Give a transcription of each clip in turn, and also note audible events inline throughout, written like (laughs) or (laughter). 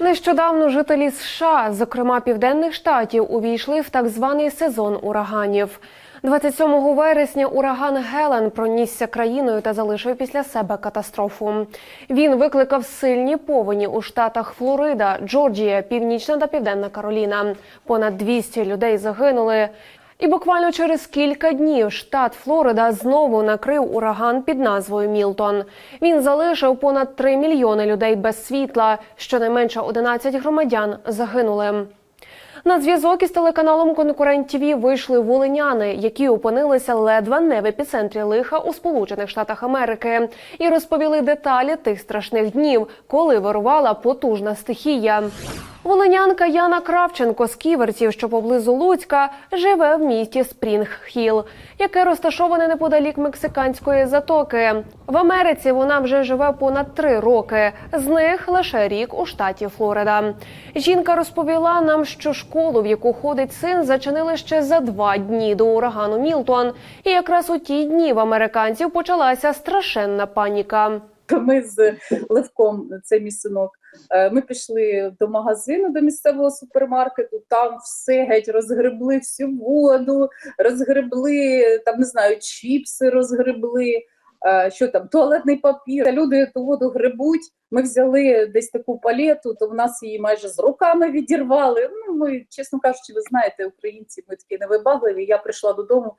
Нещодавно жителі США, зокрема південних штатів, увійшли в так званий сезон ураганів. 27 вересня ураган Гелен пронісся країною та залишив після себе катастрофу. Він викликав сильні повені у штатах Флорида, Джорджія, Північна та Південна Кароліна. Понад 200 людей загинули. І буквально через кілька днів штат Флорида знову накрив ураган під назвою Мілтон. Він залишив понад 3 мільйони людей без світла. Щонайменше 11 громадян загинули. На зв'язок із телеканалом Конкурент ТВ вийшли волиняни, які опинилися ледве не в епіцентрі лиха у Сполучених Штатах Америки, і розповіли деталі тих страшних днів, коли вирувала потужна стихія. Волинянка Яна Кравченко з Ківерців, що поблизу Луцька, живе в місті Спрінг-Хіл, яке розташоване неподалік мексиканської затоки. В Америці вона вже живе понад три роки. З них лише рік у штаті Флорида. Жінка розповіла нам, що школу, в яку ходить син, зачинили ще за два дні до урагану Мілтон. І якраз у ті дні в американців почалася страшенна паніка. Ми з Левком, це мій синок, ми пішли до магазину, до місцевого супермаркету. Там все геть розгребли всю воду, розгребли там, не знаю, чіпси розгребли. е, Що там, туалетний папір. Люди ту воду гребуть. Ми взяли десь таку палету, то в нас її майже з руками відірвали. Ну, ми, чесно кажучи, ви знаєте, українці, ми такі невибагливі. Я прийшла додому,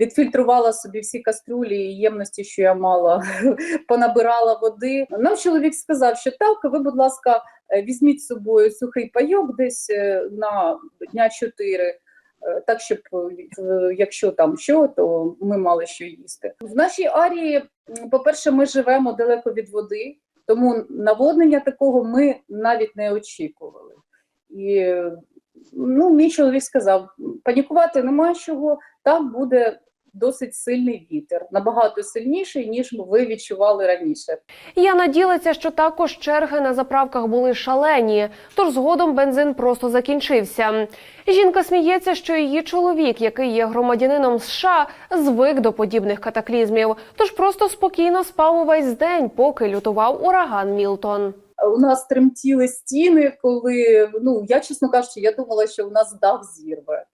відфільтрувала собі всі кастрюлі і ємності, що я мала, (laughs) понабирала води. Нам чоловік сказав, що так, ви, будь ласка, е, візьміть з собою сухий пайок десь е, на дня чотири. е, Так, щоб якщо там що, то ми мали що їсти. В нашій арії, по-перше, ми живемо далеко від води, тому наводнення такого ми навіть не очікували. І ну, мій чоловік сказав: панікувати нема чого, там буде досить сильний вітер, набагато сильніший, ніж ви відчували раніше. Яна ділиться, що також черги на заправках були шалені, тож згодом бензин просто закінчився. Жінка сміється, що її чоловік, який є громадянином США, звик до подібних катаклізмів, тож просто спокійно спав увесь день, поки лютував ураган Мілтон. У нас тремтіли стіни, коли ну я чесно кажучи, я думала, що у нас дах зірве.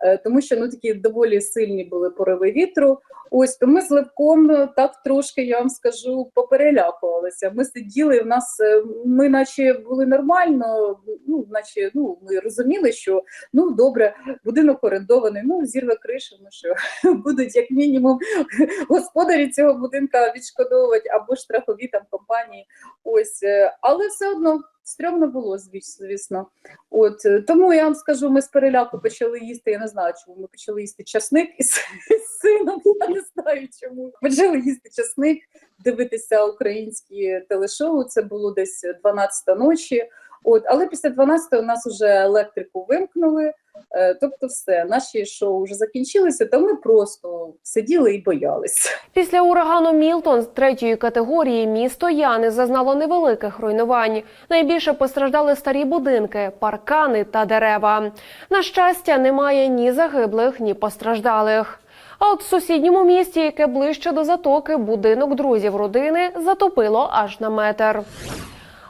Е, Тому що ну такі доволі сильні були пориви вітру. Ось то ми з Левком е, так трошки, я вам скажу, поперелякувалися. Ми сиділи, в нас е, ми, наче були нормально, ну наче ну ми розуміли, що ну добре, будинок орендований, ну зірве кришу, ну що (laughs) будуть як мінімум (laughs) господарі цього будинка відшкодовувати або штрафові там компанії. Ось, але все одно стрьомно було, звіс- звісно. От е, тому я вам скажу, ми з переляку почали їсти. Я не знаю, чому ми почали їсти часник із (laughs) сином. Я не знаю чому. Почали їсти часник, дивитися українські телешоу. Це було десь 12 ночі. От, але після 12 у нас вже електрику вимкнули. Е, Тобто, все, наші шоу вже закінчилися, то ми просто сиділи і боялися. Після урагану Мілтон з третьої категорії місто Яни зазнало невеликих руйнувань. Найбільше постраждали старі будинки, паркани та дерева. На щастя, немає ні загиблих, ні постраждалих. А от в сусідньому місті, яке ближче до затоки, будинок друзів родини затопило аж на метр.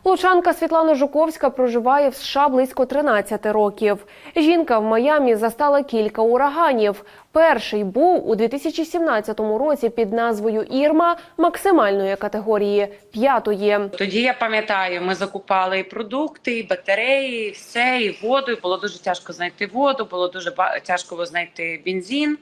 Лучанка Світлана Жуковська проживає в США близько 13 років. Жінка в Майамі застала кілька ураганів. Перший був у 2017 році під назвою Ірма максимальної категорії п'ятої. Тоді я пам'ятаю, ми закупали і продукти, і батареї, і все, і воду. І було дуже тяжко знайти воду, було дуже тяжко знайти бензин,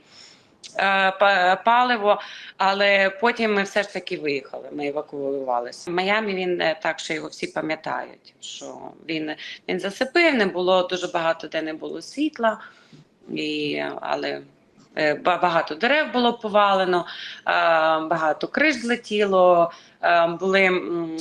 паливо. Але потім ми все ж таки виїхали. Ми евакуювалися. В Майамі він е, так, що його всі пам'ятають, що він, він засипив, не було дуже багато де не було світла, і, але е, багато дерев було повалено, е, багато криш злетіло. е, Були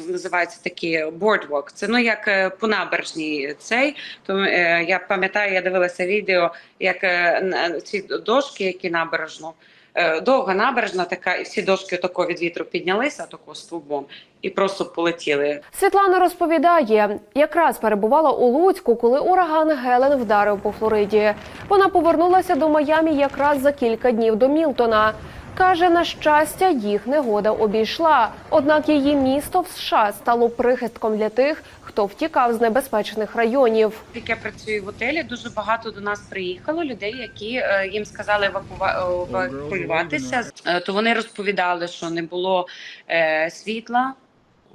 називаються такі boardwalk. Це ну як е, по набережній цей. То е, я пам'ятаю, я дивилася відео, як е, ці дошки, які набережно. Е, Довга набережна, така, і всі дошки тако від вітру піднялися, тако стовбом, і просто полетіли. Світлана розповідає, якраз перебувала у Луцьку, коли ураган Гелен вдарив по Флориді. Вона повернулася до Майамі якраз за кілька днів до Мілтона. Каже, на щастя, їх негода обійшла. Однак її місто в США стало прихистком для тих, хто втікав з небезпечних районів. Як я працюю в готелі, дуже багато до нас приїхало людей, які е, їм сказали евакува- евакуюватися. Е, То вони розповідали, що не було е, світла.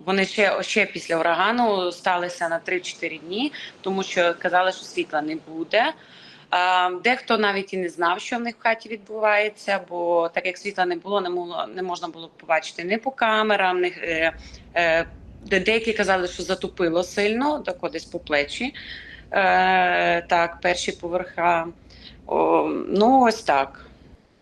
Вони ще, ще після урагану сталися на 3-4 дні, тому що казали, що світла не буде. А, Дехто навіть і не знав, що в них в хаті відбувається, бо так як світла не було, не могло не можна було побачити ні по камерам, ні, е, е, де деякі казали, що затопило сильно, тако десь по плечі. Е, так, перші поверха. О, ну, ось так.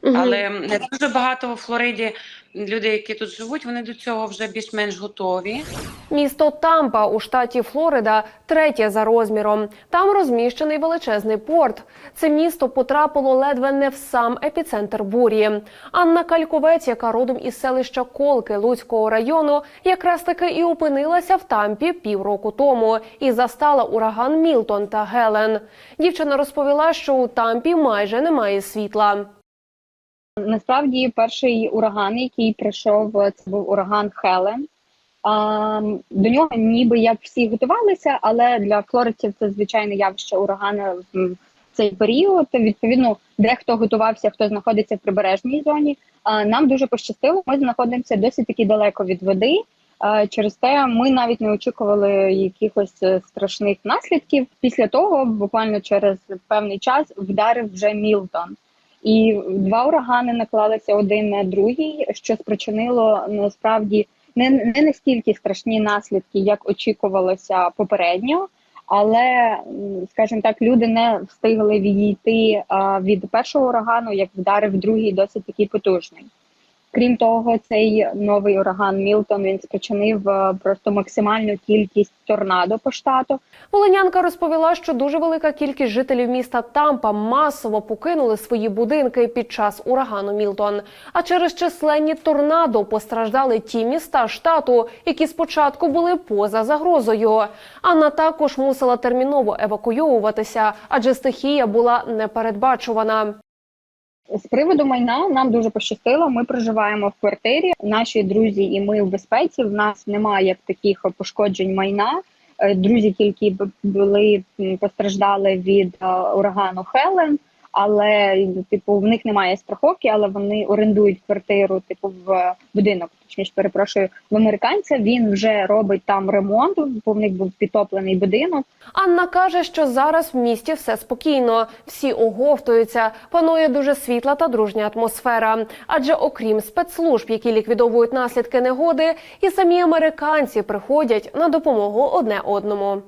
Але не дуже багато у Флориді людей, які тут живуть, вони до цього вже більш-менш готові. Місто Тампа у штаті Флорида третє за розміром. Там розміщений величезний порт. Це місто потрапило ледве не в сам епіцентр бурі. Анна Кальковець, яка родом із селища Колки Луцького району, якраз таки і опинилася в Тампі півроку тому і застала ураган Мілтон та Гелен. Дівчина розповіла, що у Тампі майже немає світла. Насправді, перший ураган, який прийшов, це був ураган Хелен. До нього ніби як всі готувалися, але для флоридців це звичайне явище урагана в цей період. Відповідно, дехто готувався, хто знаходиться в прибережній зоні. Нам дуже пощастило. Ми знаходимося досить таки далеко від води. Через те ми навіть не очікували якихось е, страшних наслідків. Після того, буквально через певний час, вдарив вже Мілтон. І два урагани наклалися один на другий, що спричинило насправді не, не настільки страшні наслідки, як очікувалося попередньо, але, скажімо так, люди не встигли відійти від першого урагану, як вдарив другий досить такий потужний. Крім того, цей новий ураган Мілтон він спричинив е, просто максимальну кількість торнадо по штату. Волинянка розповіла, що дуже велика кількість жителів міста Тампа масово покинули свої будинки під час урагану Мілтон. А через численні торнадо постраждали ті міста штату, які спочатку були поза загрозою. Анна також мусила терміново евакуйовуватися, адже стихія була непередбачувана. З приводу майна нам дуже пощастило. Ми проживаємо в квартирі. Наші друзі і ми в безпеці. В нас немає таких пошкоджень майна. Е, Друзі тільки були постраждали від е, урагану Хелен, але типу в них немає страховки, але вони орендують квартиру, типу в будинок. Точніше, перепрошую, в американця. Він вже робить там ремонт, бо в них був підтоплений будинок. Анна каже, що зараз в місті все спокійно, всі оговтуються, панує дуже світла та дружня атмосфера. Адже окрім спецслужб, які ліквідовують наслідки негоди, і самі американці приходять на допомогу одне одному.